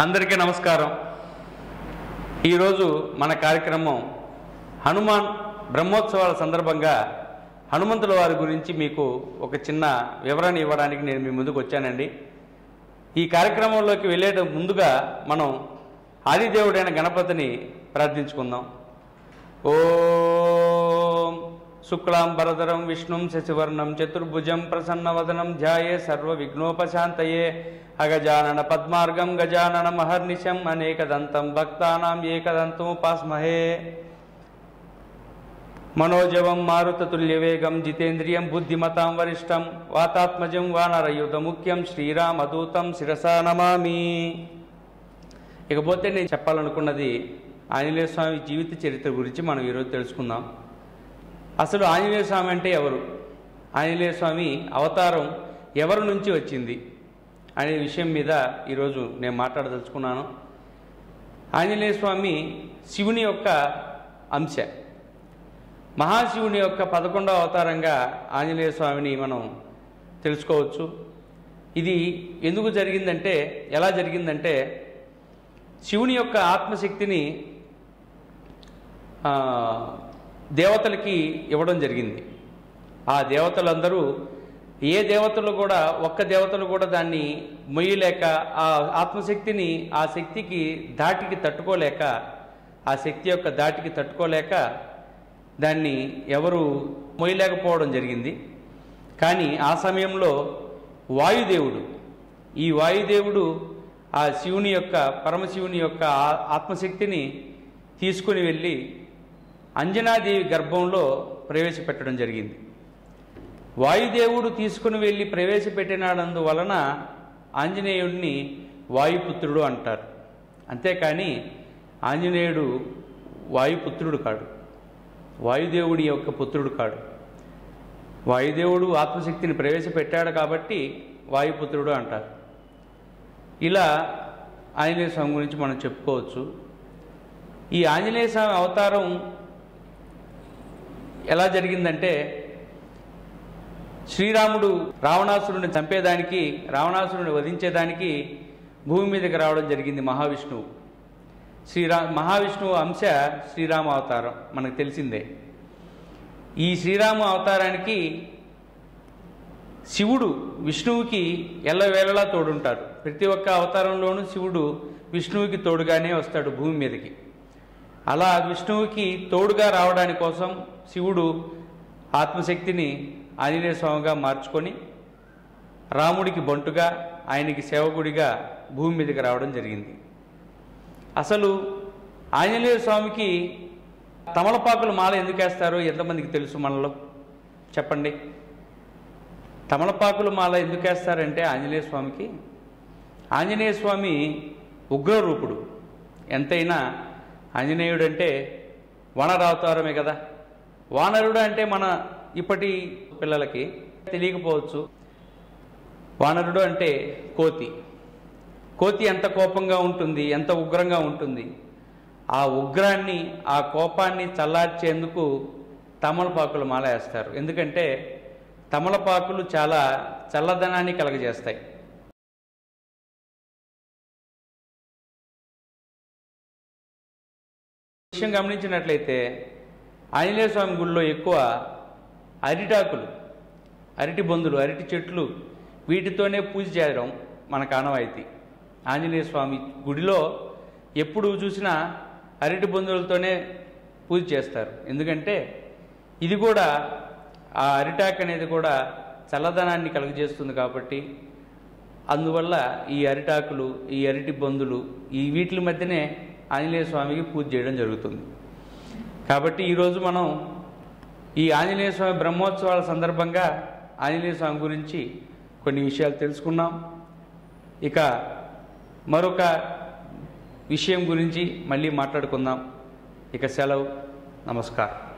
అందరికీ నమస్కారం. ఈరోజు మన కార్యక్రమం హనుమాన్ బ్రహ్మోత్సవాల సందర్భంగా హనుమంతుల వారి గురించి మీకు ఒక చిన్న వివరణ ఇవ్వడానికి నేను మీ ముందుకు వచ్చానండి. ఈ కార్యక్రమంలోకి వెళ్ళేట ముందుగా మనం ఆదిదేవుడైన గణపతిని ప్రార్థించుకుందాం. ఓ శుక్లాంబరధరం విష్ణుం శశివర్ణం చతుర్భుజం ప్రసన్నవదనం ధ్యాయే సర్వ విఘ్నోపశాంతయే అగజానన పద్మార్గం గజానన మహర్నిశం అనేకదంతం భక్తానాం ఏకదంతముపాస్మహే. మనోజవం మారుతతుల్యవేగం జితేంద్రియం బుద్ధిమతాం వరిష్టం వాతాత్మజం వానరయుధ ముఖ్యం శ్రీరామదూతం శిరసా నమామి. ఇకపోతే నేను చెప్పాలనుకున్నది ఆంజనేయ స్వామి జీవిత చరిత్ర గురించి మనం ఈరోజు తెలుసుకుందాం. అసలు ఆంజనేయ స్వామి అంటే ఎవరు? ఆంజనేయ స్వామి అవతారం ఎవరి నుంచి వచ్చింది? అనే విషయం మీద ఈరోజు నేను మాట్లాడదలుచుకున్నాను. ఆంజనేయ స్వామి శివుని యొక్క అంశ. మహాశివుని యొక్క పదకొండవ అవతారంగా ఆంజనేయ స్వామిని మనం తెలుసుకోవచ్చు. ఇది ఎందుకు జరిగిందంటే ఎలా జరిగిందంటే శివుని యొక్క ఆత్మశక్తిని దేవతలకి ఇవ్వడం జరిగింది. ఆ దేవతలందరూ ఏ దేవతలు కూడా ఒక్క దేవతలు కూడా దాన్ని మొయ్యలేక ఆ ఆత్మశక్తిని ఆ శక్తికి దాటికి తట్టుకోలేక ఆ శక్తి యొక్క దాటికి తట్టుకోలేక దాన్ని ఎవరు మొయ్యలేకపోవడం జరిగింది. కానీ ఆ సమయంలో వాయుదేవుడు ఈ వాయుదేవుడు ఆ శివుని యొక్క పరమశివుని యొక్క ఆత్మశక్తిని తీసుకుని వెళ్ళి అంజనాదేవి గర్భంలో ప్రవేశపెట్టడం జరిగింది. వాయుదేవుడు తీసుకుని వెళ్ళి ప్రవేశపెట్టినాడందు వలన ఆంజనేయుడిని వాయుపుత్రుడు అంటారు. అంతేకాని ఆంజనేయుడు వాయుపుత్రుడు కాడు. వాయుదేవుడి యొక్క పుత్రుడు కాడు. వాయుదేవుడు ఆత్మశక్తిని ప్రవేశపెట్టాడు కాబట్టి వాయుపుత్రుడు అంటారు. ఇలా ఆంజనేయ స్వామి గురించి మనం చెప్పుకోవచ్చు. ఈ ఆంజనేయ స్వామి అవతారం ఎలా జరిగిందంటే శ్రీరాముడు రావణాసురుని చంపేదానికి రావణాసురుని వధించేదానికి భూమి మీదకి రావడం జరిగింది మహావిష్ణువు. శ్రీరా మహావిష్ణువు అంశ శ్రీరామ అవతారం మనకు తెలిసిందే. ఈ శ్రీరామ అవతారానికి శివుడు విష్ణువుకి ఎల్లవేళలా తోడుంటారు ప్రతి ఒక్క అవతారంలోనూ శివుడు విష్ణువుకి తోడుగానే వస్తాడు భూమి మీదకి. అలా విష్ణువుకి తోడుగా రావడాని కోసం శివుడు ఆత్మశక్తిని ఆంజనేయ స్వామిగా మార్చుకొని రాముడికి బంటుగా ఆయనకి సేవకుడిగా భూమి మీదకి రావడం జరిగింది. అసలు ఆంజనేయ స్వామికి తమలపాకులు మాల ఎందుకు వేస్తారో ఎంతమందికి తెలుసు మనలో? చెప్పండి. తమలపాకులు మాల ఎందుకు వేస్తారంటే ఆంజనేయ స్వామికి. ఆంజనేయ స్వామి ఉగ్రరూపుడు. ఎంతైనా ఆంజనేయుడు అంటే వనరావతారమే కదా. వానరుడు అంటే మన ఇప్పటి పిల్లలకి తెలియకపోవచ్చు. వానరుడు అంటే కోతి. కోతి ఎంత కోపంగా ఉంటుంది ఎంత ఉగ్రంగా ఉంటుంది. ఆ ఉగ్రాన్ని ఆ కోపాన్ని చల్లార్చేందుకు తమలపాకులు మాల వేస్తారు. ఎందుకంటే తమలపాకులు చాలా చల్లదనాన్ని కలగజేస్తాయి. విషయం గమనించినట్లయితే ఆంజనేయ స్వామి గుడిలో ఎక్కువ అరిటాకులు అరటి బొందులు అరటి చెట్లు వీటితోనే పూజ చేయడం మనకు ఆనవాయితీ ఆంజనేయ స్వామి గుడిలో ఎప్పుడు చూసినా అరటి బొందులతోనే పూజ చేస్తారు. ఎందుకంటే ఇది కూడా ఆ అరిటాక్ అనేది కూడా చల్లదనాన్ని కలుగజేస్తుంది కాబట్టి అందువల్ల ఈ అరిటాకులు ఈ అరటి బొందులు ఈ వీటి మధ్యనే ఆంజనేయ స్వామికి పూజ చేయడం జరుగుతుంది. కాబట్టి ఈరోజు మనం ఈ ఆంజనేయ స్వామి బ్రహ్మోత్సవాల సందర్భంగా ఆంజనేయ స్వామి గురించి కొన్ని విషయాలు తెలుసుకున్నాం. ఇక మరొక విషయం గురించి మళ్ళీ మాట్లాడుకుందాం. ఇక సెలవు. నమస్కారం.